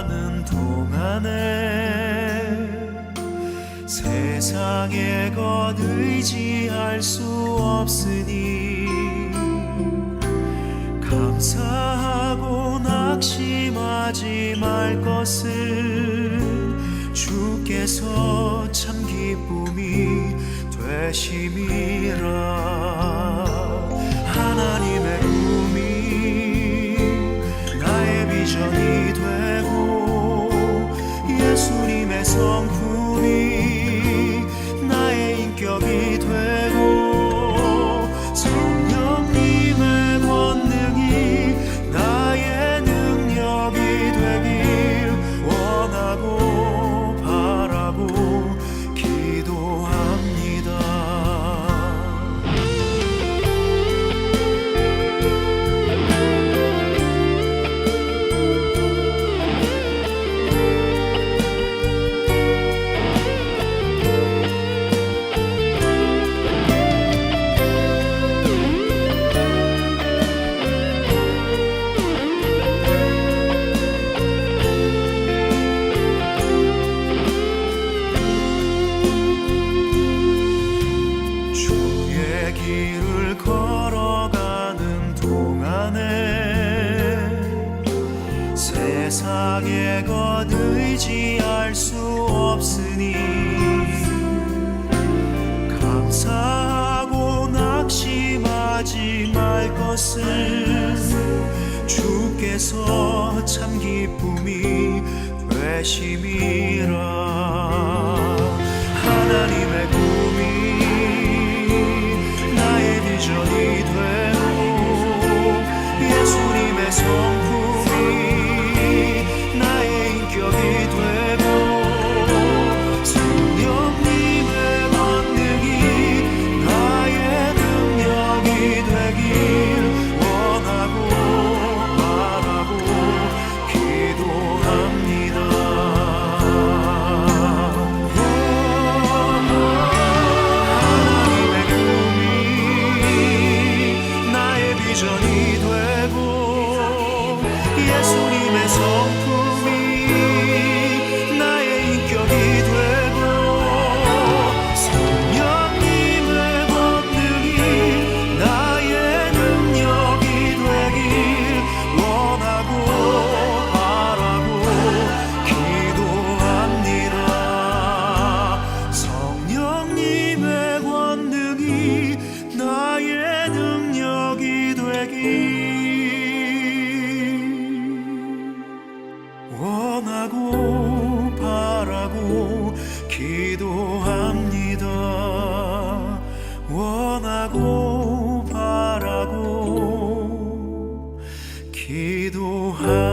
어가는 동안에 세상의 것 의지할 수 없으니 감사하고 낙심하지 말 것은 주께서 참 기쁨이 되심이라. 하나님의 꿈이 나의 비전이 되 세상의 것 의지할 수 없으니 감사하고 낙심하지 말 것은 주께서 참 기쁨이 되심이라. 하나님의 꿈 원하고 바라고 기도합니다. 원하고 바라고 기도합니다.